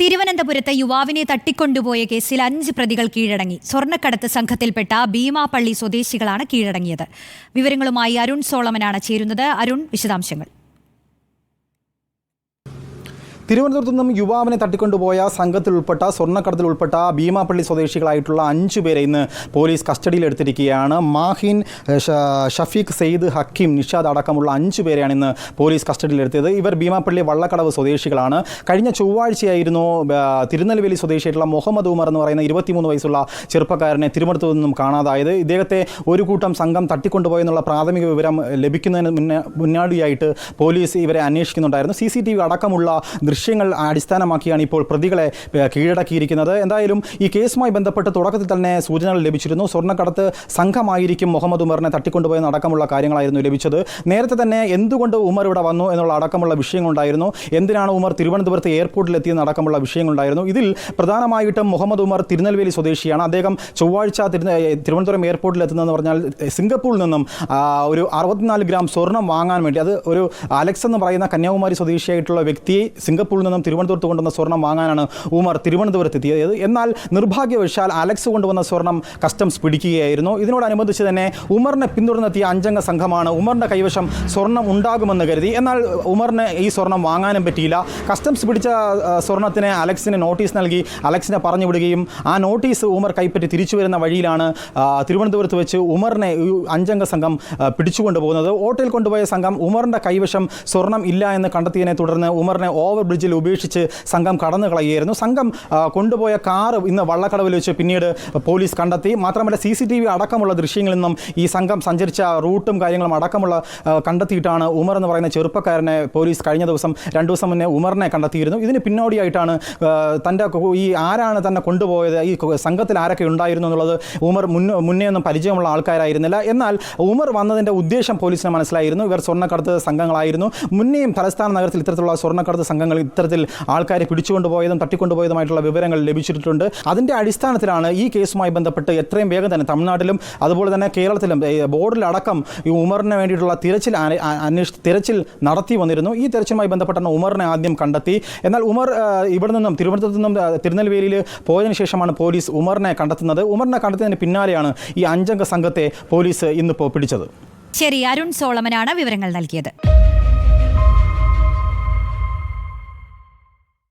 തിരുവനന്തപുരത്ത് യുവാവിനെ തട്ടിക്കൊണ്ടുപോയ കേസിൽ അഞ്ച് പ്രതികൾ കീഴടങ്ങി. സ്വർണക്കടത്ത് സംഘത്തിൽപ്പെട്ട ഭീമാപള്ളി സ്വദേശികളാണ് കീഴടങ്ങിയത്. വിവരങ്ങളുമായി അരുൺ സോളമനാണ് ചേരുന്നത്. അരുൺ വിശദാംശങ്ങൾ. തിരുവനന്തപുരത്ത് നിന്നും യുവാവിനെ തട്ടിക്കൊണ്ടുപോയ സംഘത്തിൽ ഉൾപ്പെട്ട സ്വർണക്കടത്തിൽ ഉൾപ്പെട്ട ഭീമാപ്പള്ളി സ്വദേശികളായിട്ടുള്ള അഞ്ചു പേരെ ഇന്ന് പോലീസ് കസ്റ്റഡിയിലെടുത്തിരിക്കുകയാണ് മാഹിൻ ഷഫീഖ് സെയ്ദ് ഹക്കീം നിഷാദ് അടക്കമുള്ള അഞ്ചു പേരെയാണ് ഇന്ന് പോലീസ് കസ്റ്റഡിയിലെടുത്തത് ഇവർ ഭീമാപ്പള്ളി വള്ളക്കടവ് സ്വദേശികളാണ്. കഴിഞ്ഞ ചൊവ്വാഴ്ചയായിരുന്നു തിരുനെൽവേലി സ്വദേശിയായിട്ടുള്ള മുഹമ്മദ് ഉമർ എന്ന് പറയുന്ന ഇരുപത്തിമൂന്ന് വയസ്സുള്ള ചെറുപ്പക്കാരനെ തിരുവനന്തപുരത്ത് നിന്നും കാണാതായത്. ഇദ്ദേഹത്തെ ഒരു കൂട്ടം സംഘം തട്ടിക്കൊണ്ടുപോയെന്നുള്ള പ്രാഥമിക വിവരം ലഭിക്കുന്നതിന് മുന്നേ മുന്നാടിയായിട്ട് പോലീസ് ഇവരെ അന്വേഷിക്കുന്നുണ്ടായിരുന്നു. സി അടക്കമുള്ള ദൃശ്യങ്ങൾ അടിസ്ഥാനമാക്കിയാണ് ഇപ്പോൾ പ്രതികളെ കീഴടക്കിയിരിക്കുന്നത്. എന്തായാലും ഈ കേസുമായി ബന്ധപ്പെട്ട് തുടക്കത്തിൽ തന്നെ സൂചനകൾ ലഭിച്ചിരുന്നു. സ്വർണക്കടത്ത് സംഘമായിരിക്കും മുഹമ്മദ് ഉമറിനെ തട്ടിക്കൊണ്ടുപോയെന്ന് അടക്കമുള്ള കാര്യങ്ങളായിരുന്നു ലഭിച്ചത്. നേരത്തെ തന്നെ എന്തുകൊണ്ട് ഉമർ ഇവിടെ വന്നു എന്നുള്ള അടക്കമുള്ള വിഷയങ്ങളുണ്ടായിരുന്നു. എന്തിനാണ് ഉമർ തിരുവനന്തപുരത്ത് എയർപോർട്ടിൽ എത്തിയെന്ന് അടക്കമുള്ള വിഷയങ്ങളുണ്ടായിരുന്നു. ഇതിൽ പ്രധാനമായിട്ടും മുഹമ്മദ് ഉമർ തിരുനെൽവേലി സ്വദേശിയാണ്. അദ്ദേഹം ചൊവ്വാഴ്ച തിരുവനന്തപുരം എയർപോർട്ടിൽ എത്തുന്നതെന്ന് പറഞ്ഞാൽ സിംഗപ്പൂരിൽ നിന്നും ഒരു അറുപത്തിനാല് ഗ്രാം സ്വർണം വാങ്ങാൻ വേണ്ടി അത് ഒരു അലക്സ് എന്ന് പറയുന്ന കന്യാകുമാരി സ്വദേശിയായിട്ടുള്ള വ്യക്തി സിംഗപ്പൂരിൽ നിന്നും തിരുവനന്തപുരത്ത് കൊണ്ടുവന്ന സ്വർണം വാങ്ങാനാണ് ഉമർ തിരുവനന്തപുരത്ത് എത്തിയത് എന്നാൽ നിർഭാഗ്യവശാൽ അലക്സ് കൊണ്ടുവന്ന സ്വർണം കസ്റ്റംസ് പിടിക്കുകയായിരുന്നു. ഇതിനോടനുബന്ധിച്ച് തന്നെ ഉമറിനെ പിന്തുടർന്നെത്തിയ അഞ്ചംഗ സംഘമാണ് ഉമറിന്റെ കൈവശം സ്വർണം ഉണ്ടാകുമെന്ന് കരുതി. എന്നാൽ ഉമറിന് ഈ സ്വർണം വാങ്ങാനും പറ്റിയില്ല. കസ്റ്റംസ് പിടിച്ച സ്വർണത്തിന് അലക്സിന് നോട്ടീസ് നൽകി അലക്സിനെ പറഞ്ഞു വിടുകയും ആ നോട്ടീസ് ഉമർ കൈപ്പറ്റി തിരിച്ചു വരുന്ന വഴിയിലാണ് തിരുവനന്തപുരത്ത് വെച്ച് ഉമറിനെ അഞ്ചംഗ സംഘം പിടിച്ചുകൊണ്ടുപോകുന്നത്. പിടിച്ചുകൊണ്ടു കൊണ്ടുപോയ സംഘം ഉമറിന്റെ കൈവശം സ്വർണം ഇല്ല എന്ന് കണ്ടെത്തിയതിനെ തുടർന്ന് ഉമറിനെ ഓവർ ബ്രിഡ്ജിൽ ഉപേക്ഷിച്ച് സംഘം കടന്നു കളയുകയായിരുന്നു സംഘം കൊണ്ടുപോയ കാറ് ഇന്ന് വള്ളക്കടവിൽ വെച്ച് പിന്നീട് പോലീസ് കണ്ടെത്തി. മാത്രമല്ല സി സി ടി വി അടക്കമുള്ള ദൃശ്യങ്ങളിൽ നിന്നും ഈ സംഘം സഞ്ചരിച്ച റൂട്ടും കാര്യങ്ങളും അടക്കമുള്ള കണ്ടെത്തിയിട്ടാണ് ഉമർ എന്ന് പറയുന്ന ചെറുപ്പക്കാരനെ പോലീസ് കഴിഞ്ഞ ദിവസം രണ്ടു ദിവസം മുന്നേ ഉമറിനെ കണ്ടെത്തിയിരുന്നു. ഇതിന് പിന്നോടിയായിട്ടാണ് തന്റെ ഈ ആരാണ് തന്നെ കൊണ്ടുപോയത് ഈ സംഘത്തിൽ ആരൊക്കെ ഉണ്ടായിരുന്നു എന്നുള്ളത് ഉമർ മുന്നേ മുന്നേ ഒന്നും പരിചയമുള്ള ആൾക്കാരായിരുന്നില്ല. എന്നാൽ ഉമർ വന്നതിന്റെ ഉദ്ദേശം പോലീസിന് മനസ്സിലായിരുന്നു. ഇവർ സ്വർണക്കടത്ത് സംഘങ്ങളായിരുന്നു. മുന്നേയും തലസ്ഥാന നഗരത്തിൽ ഇത്തരത്തിലുള്ള സ്വർണക്കടത്ത് സംഘങ്ങൾ ഇത്തരത്തിൽ ആൾക്കാരെ പിടിച്ചുകൊണ്ടുപോയതും തട്ടിക്കൊണ്ടുപോയതുമായിട്ടുള്ള വിവരങ്ങൾ ലഭിച്ചിട്ടുണ്ട്. അതിന്റെ അടിസ്ഥാനത്തിലാണ് ഈ കേസുമായി ബന്ധപ്പെട്ട് എത്രയും വേഗം തന്നെ തമിഴ്നാട്ടിലും അതുപോലെ തന്നെ കേരളത്തിലും ബോർഡിലടക്കം ഈ ഉമറിന് വേണ്ടിയിട്ടുള്ള തിരച്ചിൽ ആ- തിരച്ചിൽ നടത്തി വന്നിരുന്നു. ഈ തിരച്ചിലുമായി ബന്ധപ്പെട്ടാണ് ഉമറിനെ ആദ്യം കണ്ടെത്തി. എന്നാൽ ഉമർ ഇവിടെ നിന്നും തിരുവനന്തപുരത്ത് നിന്നും തിരുനെൽവേലിയിൽ പോയതിനു ശേഷമാണ് പോലീസ് ഉമറിനെ കണ്ടെത്തുന്നത്. ഉമറിനെ കണ്ടെത്തിയതിന് പിന്നാലെയാണ് ഈ അഞ്ചംഗ സംഘത്തെ പോലീസ് ഇന്നിപ്പോൾ പിടിച്ചത്. ശരി അരുൺ സോളമനാണ് വിവരങ്ങൾ നൽകിയത്.